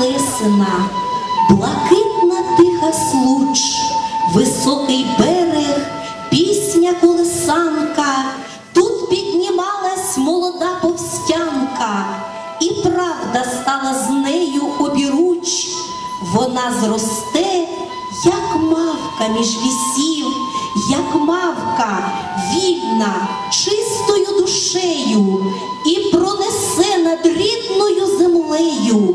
лисина, блакитна тиха случ, високий берег, пісня колесанка, тут піднімалась молода повстянка, і правда стала з нею обіруч, вона зросте, як мавка між лісів, як мавка вільна, чистою душею, і пронесе над рідною землею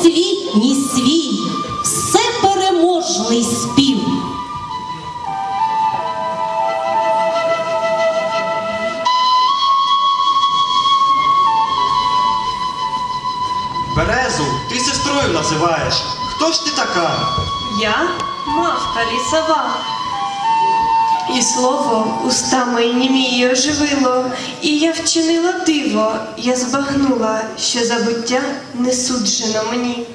досвітній свій, всепереможний спів. Березу, ти сестрою називаєш. Хто ж ти така? Я мавка лісова. І слово уста мої німії оживило, і я вчинила диво, я збагнула, що забуття не суджено мені.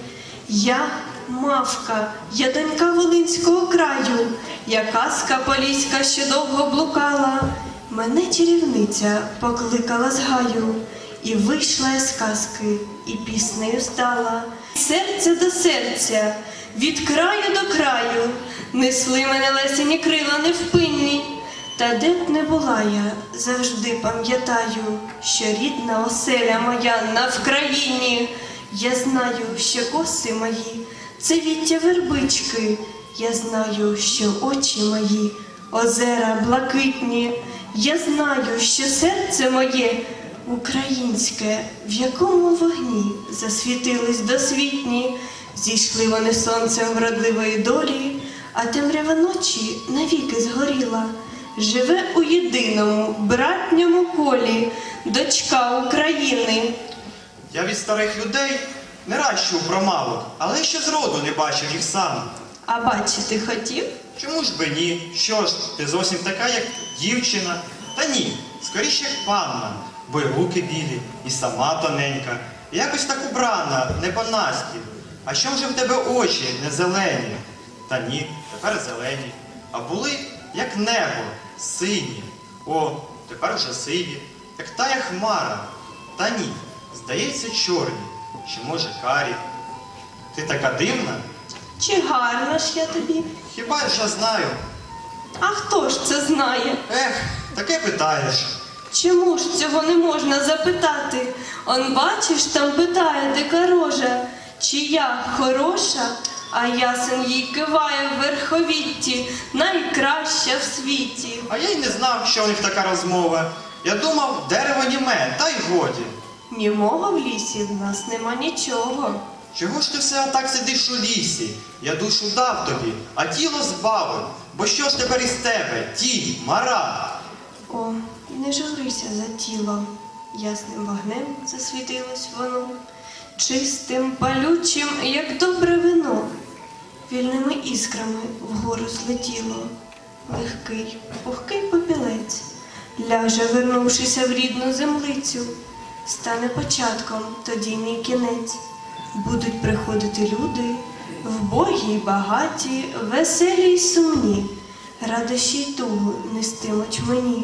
Я мавка, я донька Волинського краю, я казка поліська, що довго блукала. Мене чарівниця покликала з гаю, і вийшла з казки, і піснею стала. Серця до серця, від краю до краю, несли мене лесені крила невпинні. Та де б не була я, завжди пам'ятаю, що рідна оселя моя на Вкраїні. Я знаю, що коси мої це віття вербички. Я знаю, що очі мої озера блакитні. Я знаю, що серце моє українське, в якому вогні засвітились досвітні, зійшли вони сонцем вродливої долі, а темрява ночі навіки згоріла. Живе у єдиному братньому колі дочка України. Я від старих людей не раз чув але ще зроду не бачив їх сам. А бачити хотів? Чому ж би ні? Що ж, ти зовсім така, як дівчина? Та ні, скоріше як панна, бо й руки білі, і сама тоненька, і якось так убрана, не по-наськи. А що вже в тебе очі не зелені? Та ні, тепер зелені. А були як небо, сині. О, тепер вже сиві, як тая хмара. Та ні, здається, чорні, чи може карі. Ти така дивна? Чи гарна ж я тобі? Хіба я знаю? А хто ж це знає? Ех, таке питаєш. Чому ж цього не можна запитати? Он бачиш, там питає дика рожа, чи я хороша, а ясен їй киває в верховітті, найкраща в світі. А я й не знав, що у них така розмова. Я думав, дерево німе, та й годі. Німого в лісі в нас нема нічого. Чого ж ти все отак сидиш у лісі? Я душу дав тобі, а тіло збавив. Бо що ж тепер із тебе? Тінь, мара. О, не журися за тіло, ясним вогнем засвітилось воно, чистим, палючим, як добре вино, вільними іскрами вгору злетіло, легкий, пухкий попілець, ляже, вернувшися в рідну землицю, стане початком тоді мій кінець. Будуть приходити люди, вбогі й багаті, веселі й сумні, радощі й тугу нестимуть мені,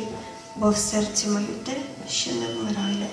бо в серці мою те, що не вмирає.